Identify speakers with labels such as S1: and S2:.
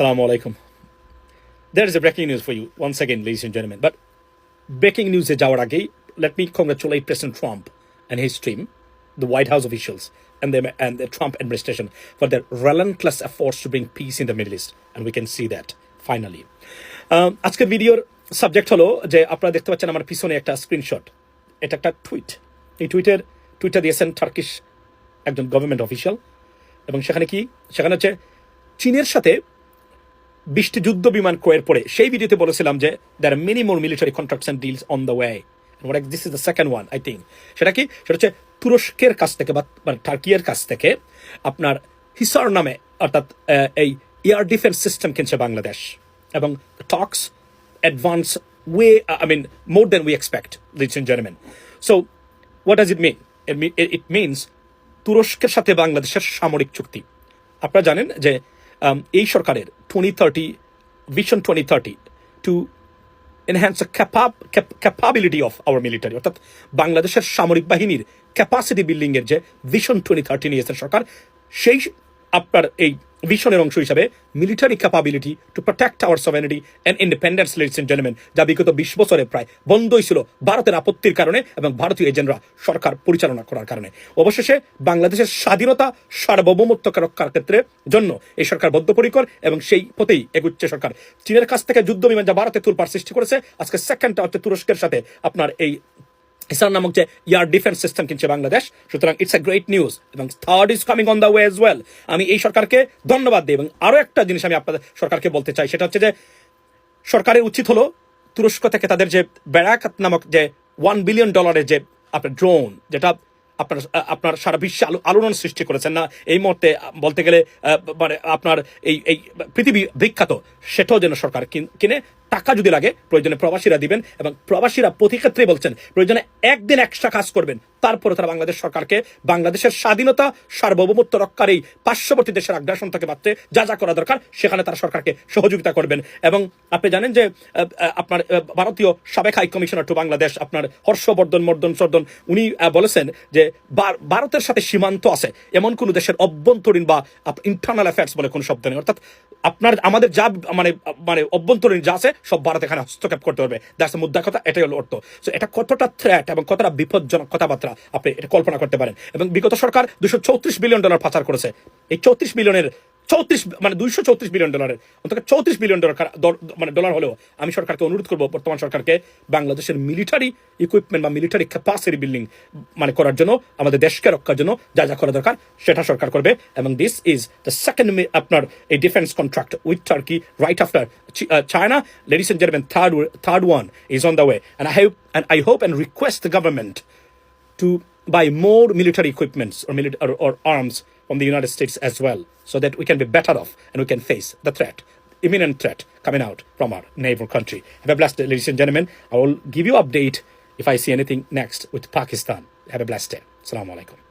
S1: Assalamu alaikum. There is a breaking news for you once again, ladies and gentlemen. But breaking news যাওয়ার আগেই let me congratulate President Trump and his team, the White House officials, and the, and the Trump administration for their relentless efforts to bring peace in the Middle East. And we can see that finally. Um, আজকের ভিডিওর subject হলো যে আপনারা দেখতে পাচ্ছেন আমার পিছনে একটা স্ক্রিনশট এটা একটা টুইট এই টুইটের টুইটটা দিয়েছেন টার্কিশ একজন গভর্নমেন্ট অফিসিয়াল এবং সেখানে কি সেখানে হচ্ছে চীনের সাথে বিশটি যুদ্ধ বিমান ক্রয়ের পরে সেই ভিডিওতে বলেছিলাম যে there are many more military contracts and deals on the way this is the second one I think সেটা কি? সেটা হচ্ছে তুরস্কের কাছ থেকে বা মানে টার্কিয়ের কাছ থেকে আপনার হিসার নামে, অর্থাৎ এই এয়ার ডিফেন্স সিস্টেম কিনছে বাংলাদেশ। এবং talks advance way I mean more than we expect leads in German so what does it mean it means তুরস্কের সাথে বাংলাদেশের সামরিক চুক্তি। আপনারা জানেন যে এই সরকারের twenty thirty vision twenty thirty to enhance capability of our military অর্থাৎ বাংলাদেশের সামরিক বাহিনীর ক্যাপাসিটি বিল্ডিংয়ের যে ভিশন টোয়েন্টি থার্টি নিয়েছে সরকার, সেই আপনার এই ভিশনের অংশ হিসাবে military capability to protect our sovereignty and independence ladies and gentleman যা বিগত বিশ বছরে প্রায় বন্ধই ছিল ভারতের আপত্তির কারণে এবং ভারতীয় এজেন্টরা সরকার পরিচালনা করার কারণে। অবশেষে বাংলাদেশের স্বাধীনতা সার্বভৌমত্ব রক্ষার ক্ষেত্রে জন্য এই সরকার বদ্ধপরিকর এবং সেই পথেই এগুচ্ছে সরকার। চীনের কাছ থেকে যুদ্ধ বিমান যা ভারতে তুলপার সৃষ্টি করেছে, আজকে সেকেন্ডটা হচ্ছে তুরস্কের সাথে। আপনার এই ইসরান নামক যে ইয়ার ডিফেন্স সিস্টেম কিনছে বাংলাদেশ, সুতরাং ইটস এ গ্রেট নিউজ এবং third is coming on the way as well আমি এই সরকারকে ধন্যবাদ দিই এবং আরও একটা জিনিস আমি আপনাদের সরকারকে বলতে চাই, সেটা হচ্ছে যে সরকারের উচিত হলো তুরস্ক থেকে তাদের যে ব্যারাকাত নামক যে ওয়ান বিলিয়ন ডলারের যে আপনার ড্রোন যেটা আপনার আপনার সারা বিশ্বে আলো, আলোড়ন সৃষ্টি করেছেন না, এই মুহূর্তে বলতে গেলে মানে আপনার এই এই পৃথিবী বিখ্যাত, সেটাও যেন সরকার কিনে টাকা যদি লাগে, প্রয়োজনে প্রবাসীরা দিবেন এবং প্রবাসীরা প্রতি ক্ষেত্রেই বলছেন, প্রয়োজনে একদিন এক্সট্রা কাজ করবেন। তারপরে তারা বাংলাদেশ সরকারকে বাংলাদেশের স্বাধীনতা, সার্বভৌমত্ব রক্ষার এই পার্শ্ববর্তী দেশের আগ্রাসন থেকে বাঁচতে যা যা করা দরকার, সেখানে তারা সরকারকে সহযোগিতা করবেন। এবং আপনি জানেন যে আপনার ভারতীয় সাবেক হাই কমিশনার টু বাংলাদেশ, আপনার হর্ষবর্ধন, মর্দন, সর্দন, উনি বলেছেন যে ভারতের সাথে সীমান্ত আছে, এমন কোনো দেশের অভ্যন্তরীণ বা ইন্টারনাল অ্যাফেয়ার্স বলে কোনো শব্দ নেই। অর্থাৎ আপনার, আমাদের যা মানে মানে অভ্যন্তরীণ যা আছে, সব ভারত এখানে হস্তক্ষেপ করতে পারবে। দ্যাটস মুদ্রা কথা, এটাই হলো অর্থ। সো এটা কতটা থ্রেট এবং কতটা বিপজ্জনক কথাবার্তা আপনি এটা কল্পনা করতে পারেন। এবং বিগত সরকার দুশো বিলিয়ন ডলার পাচার করেছে। এই চৌত্রিশ বিলিয়নের চৌত্রিশ মানে দুইশো চৌত্রিশ বিলিয়ন ডলারের অন্তত চৌত্রিশ বিলিয়ন ডলার মানে ডলার হলেও আমি সরকারকে অনুরোধ করব বর্তমান সরকারকে বাংলাদেশের মিলিটারি ইকুইপমেন্ট বা মিলিটারি ক্যাপাসিটি বিল্ডিং মানে করার জন্য আমাদের দেশকে রক্ষার জন্য যা যা করা দরকার সেটা সরকার করবে। এবং দিস ইজ দ্য সেকেন্ড আপনার এই defence contract with Turkey right after China ladies and gentleman third third one is on the way and I hope and I hope and request the government to buy more military equipments or, milit- or, arms from the United States as well, so that we can be better off and we can face the threat, imminent threat coming out from our neighbor country. Have a blessed day, ladies and gentlemen. I will give you update if I see anything next with Pakistan. Have a blessed day. Assalamu alaikum.